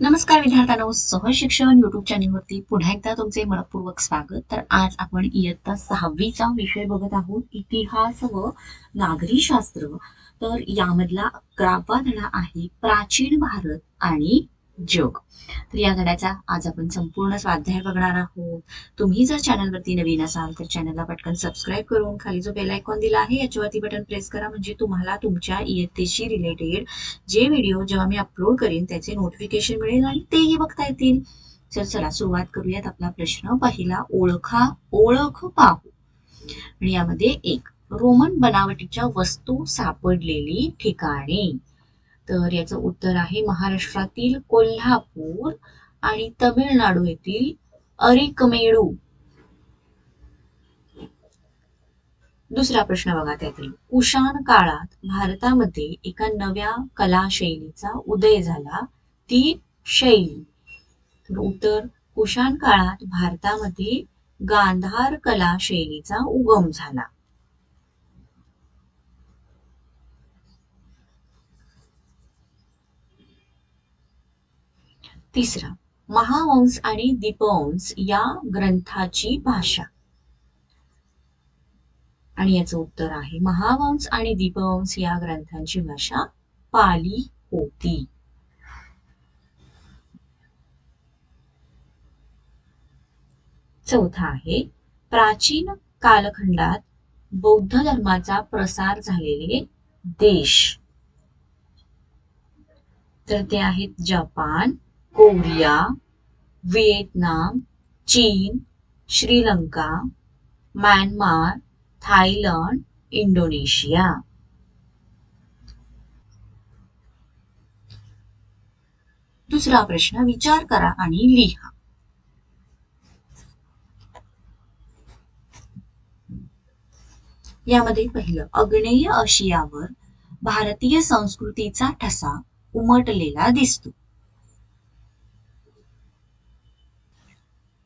नमस्कार विद्यार्थ्यांनो सहज शिक्षण युट्यूब चॅनलवरती पुन्हा एकदा तुमचे मनपूर्वक स्वागत. तर आज आपण इयत्ता सहावीचा विषय बघत आहोत इतिहास व नागरी शास्त्र. तर यामधला अकरावा धडा आहे प्राचीन भारत आणि जग. तर या धड्याचा आज आपण संपूर्ण स्वाध्याय बघणार आहोत. तुम्ही जर चॅनलवरती नवीन असाल तर चॅनलला पटकन सबस्क्राईब करून खाली जो बेल आयकॉन दिला आहे याच्यावरती बटन प्रेस करा. म्हणजे तुम्हाला तुमच्या इयत्तेशी रिलेटेड जे व्हिडिओ जेव्हा मी अपलोड करेन त्याचे नोटिफिकेशन मिळेल आणि तेही बघता येतील. तर चला सुरुवात करूयात आपला प्रश्न. पहिला ओळखा ओळख पाहू. आणि यामध्ये एक रोमन बनावटीच्या वस्तू सापडलेली ठिकाणे. तर याचं उत्तर आहे महाराष्ट्रातील कोल्हापूर आणि तमिळनाडू येथील अरिकमेडू. दुसरा प्रश्न बघा त्यातील. कुशाण काळात भारतामध्ये एका नव्या कला शैलीचा उदय झाला. ती शैली. तर उत्तर कुशाण काळात भारतामध्ये गांधार कला शैलीचा उगम झाला. तिसरा महावंश आणि दीपवंश या ग्रंथाची भाषा. आणि याचं उत्तर आहे महावंश आणि दीपवंश या ग्रंथांची भाषा पाली होती. चौथा आहे प्राचीन कालखंडात बौद्ध धर्माचा प्रसार झालेले देश. तर ते आहेत जपान कोरिया व्हिएतनाम चीन श्रीलंका म्यानमार थायलंड इंडोनेशिया. दुसरा प्रश्न विचार करा आणि लिहा. यामध्ये पहिलं अग्नेय आशियावर भारतीय संस्कृतीचा ठसा उमटलेला दिसतो.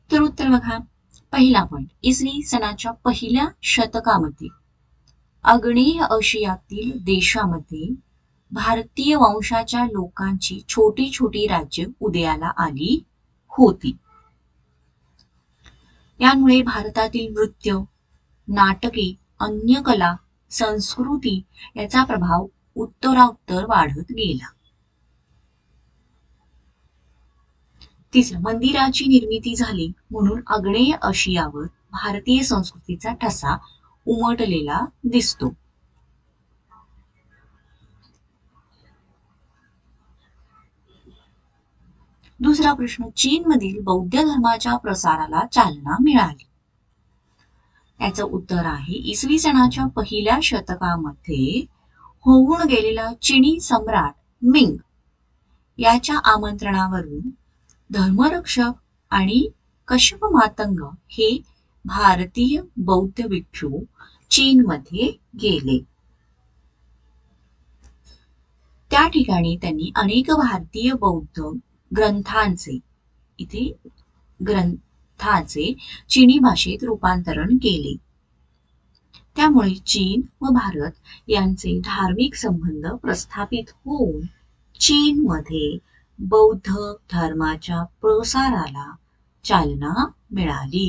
तर उत्तर बघा. पहिला पॉइंट इसवी सणाच्या पहिल्या शतकामध्ये आग्नेय आशियातील देशामध्ये भारतीय वंशाच्या लोकांची छोटी छोटी राज्य उदयाला आली होती. यामुळे भारतातील नृत्य नाटके अन्य कला संस्कृती याचा प्रभाव उत्तरोत्तर वाढत गेला. तिसरं मंदिराची निर्मिती झाली म्हणून आग्नेय आशियावर भारतीय संस्कृतीचा ठसा उमटलेला दिसतो. दुसरा प्रश्न चीन मधील बौद्ध धर्माच्या प्रसाराला चालना मिळाली. याचं उत्तर आहे इसवी सणाच्या पहिल्या शतकामध्ये होऊन गेलेला चिनी सम्राट मिंग याच्या आमंत्रणावरून धर्मरक्षक आणि कश्यप मातंग हे भारतीय बौद्ध भिक्षू चीनमध्ये गेले. त्या ठिकाणी त्यांनी अनेक भारतीय बौद्ध ग्रंथांचे इथे ग्रंथाचे चीनी भाषेत रूपांतरण केले. त्यामुळे चीन व भारत यांचे धार्मिक संबंध प्रस्थापित होऊन चीनमध्ये बौद्ध धर्माच्या प्रसाराला चालना मिळाली.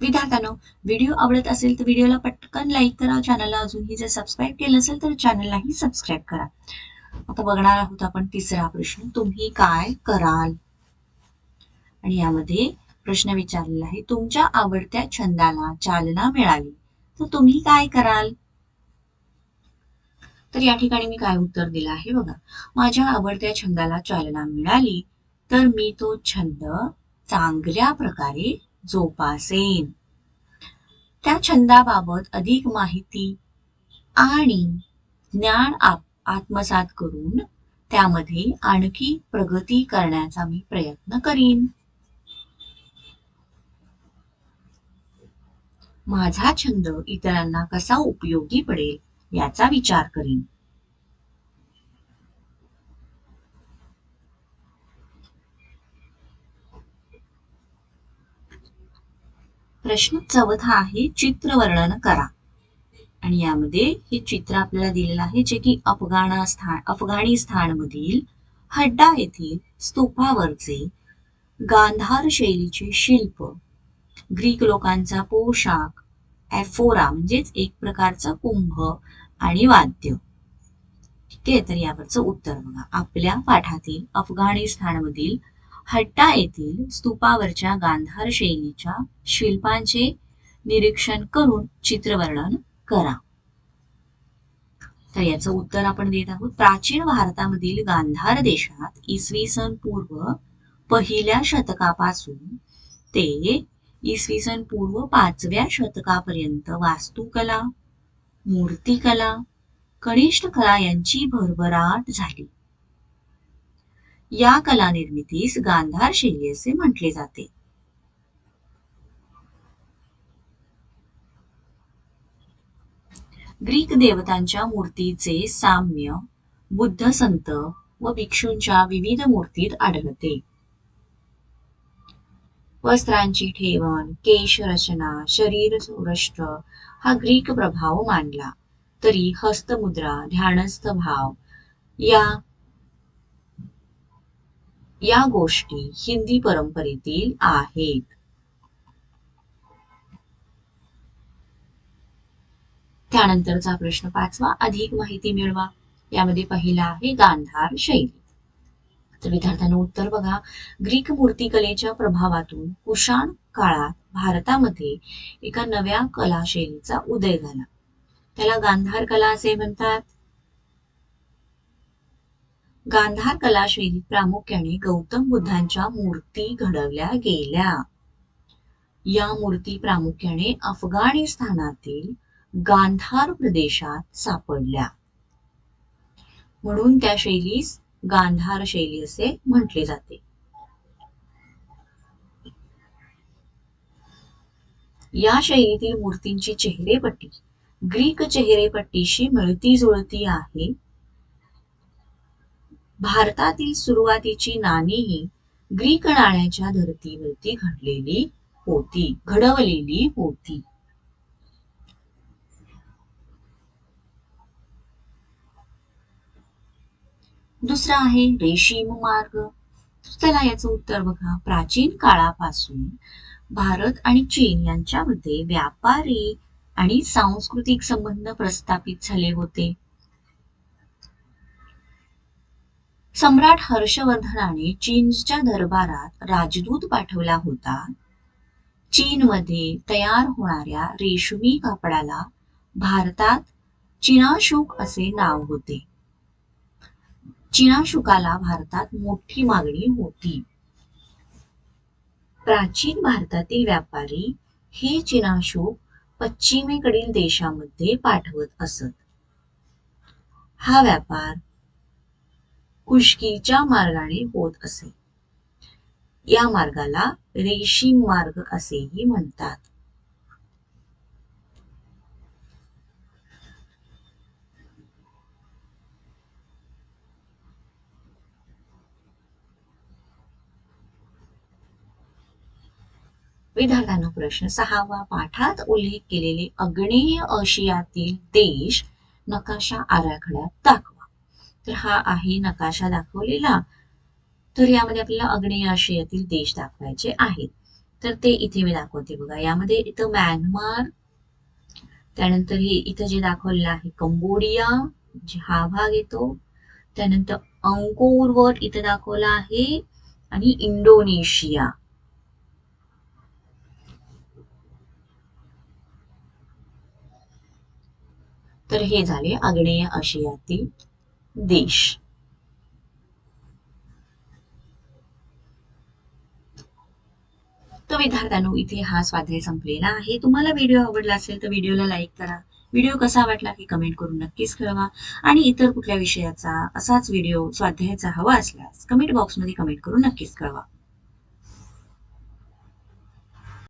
विद्यार्थ्यांनो व्हिडिओ आवडत असेल तर व्हिडिओला पटकन लाईक करा. चॅनलला अजूनही जर सबस्क्राईब केलं असेल तर चॅनललाही सबस्क्राईब करा. आता बघणार आहोत आपण तिसरा प्रश्न तुम्ही काय कराल? आणि यामध्ये प्रश्न विचारलेला आहे तुमच्या आवडत्या छंदाला चालना मिळाली तर तुम्ही काय कराल? तर या ठिकाणी मी काय उत्तर दिलं आहे बघा माझ्या आवडत्या छंदाला चालना मिळाली तर मी तो छंद चांगल्या प्रकारे जोपासेन. त्या छंदाबाबत अधिक माहिती आणि ज्ञान आत्मसात करून त्यामध्ये आणखी प्रगती करण्याचा मी प्रयत्न करीन. माझा छंद इतरांना कसा उपयोगी पडेल याचा विचार करीन. प्रश्न चौथा आहे चित्र वर्णन करा. आणि यामध्ये हे चित्र आपल्याला दिलेलं आहे जे की अफगाणिस्तान अफगाणिस्थान मधील हड्डा येथील स्तूपावरचे गांधार शैलीचे शिल्प. ग्रीक लोकांचा पोशाख ॲफोरा म्हणजेच एक प्रकारचा कुंभ आणि वाद्य. ठीक आहे? तर यावरचं उत्तर बघा. आपल्या पाठातील अफगाणिस्तानमधील हट्टा येथील स्तूपावरच्या गांधार शैलीच्या शिल्पांचे निरीक्षण करून चित्रवर्णन करा. तर याचं उत्तर आपण देत आहोत. प्राचीन भारतामधील गांधार देशात इसवी सन पूर्व पहिल्या शतकापासून ते इसवी सन पूर्व पाचव्या शतकापर्यंत वास्तुकला मूर्तिकला कनिष्ठ कला यांची भरभराट झाली. या कला निर्मितीस गांधार शैली असे म्हटले जाते. ग्रीक देवतांच्या मूर्तीचे साम्य बुद्ध संत व भिक्षूंच्या विविध मूर्तीत आढळते. वस्त्रांची ठेवण केश रचना शरीर सौरष्ट्र हा ग्रीक प्रभाव मानला. तरी हस्तमुद्रा ध्यानस्थ भाव या या गोष्टी हिंदी परंपरेतील आहेत. त्यानंतरचा प्रश्न पाचवा अधिक माहिती मिळवा. यामध्ये पहिला आहे गांधार शैली. तर विद्यार्थ्यांना उत्तर बघा. ग्रीक मूर्तिकलेच्या प्रभावातून कुशाण काळात भारतामध्ये एका नव्या कला शैलीचा उदय झाला. त्याला गांधार कला असे म्हणतात. गांधार कलाशैलीत प्रामुख्याने गौतम बुद्धांच्या मूर्ती घडवल्या गेल्या. या मूर्ती प्रामुख्याने अफगाणिस्तानातील गांधार प्रदेशात सापडल्या. म्हणून त्या शैलीस गांधार शैली असे म्हटले जाते. या शैलीतील मूर्तींची चेहरेपट्टी ग्रीक चेहरेपट्टीशी मिळती जुळती आहे. भारतातील सुरुवातीची नाणीही ग्रीक नाण्याच्या धर्तीवरती घडलेली होती घडवलेली होती. दुसरा आहे रेशीम मार्ग. चला याचं उत्तर बघा. प्राचीन काळापासून भारत आणि चीन यांच्यामध्ये व्यापारी आणि सांस्कृतिक संबंध प्रस्थापित झाले होते. सम्राट हर्षवर्धनाने चीनच्या दरबारात राजदूत पाठवला होता. चीनमध्ये तयार होणाऱ्या रेशमी कापडाला भारतात चिनाशोक असे नाव होते. चिनाशुकाला भारतात मोठी मागणी होती. प्राचीन भारतातील व्यापारी हे चिनाशोक पश्चिमेकडील देशामध्ये पाठवत असत. हा व्यापार कुशकीच्या मार्गाने होत असे. या मार्गाला रेशीम मार्ग असेही म्हणतात. विद्यार्थ्यांना प्रश्न सहावा पाठात उल्लेख केलेले अग्नेय आशियातील देश नकाशा आराखड्यात दाखवा. तर हा आहे नकाशा दाखवलेला. तर यामध्ये आपल्याला अग्नेय आशियातील देश दाखवायचे आहेत. तर ते इथे मी दाखवते बघा. यामध्ये इथं म्यानमार त्यानंतर हे इथं जे दाखवलेलं आहे कंबोडिया जे हा भाग येतो. त्यानंतर अंकोरवट इथं दाखवला आहे आणि इंडोनेशिया. तर हे झाले आग्नेय आशियातील देश. तर विद्यार्थ्यांनो इथे हा स्वाध्याय संपलेला आहे. तुम्हाला व्हिडिओ आवडला असेल तर व्हिडिओला लाईक करा. व्हिडिओ कसा वाटला हे कमेंट करून नक्कीच कळवा. आणि इतर कुठल्या विषयाचा असाच व्हिडिओ स्वाध्यायाचा हवा असल्यास कमेंट बॉक्समध्ये कमेंट करून नक्कीच कळवा.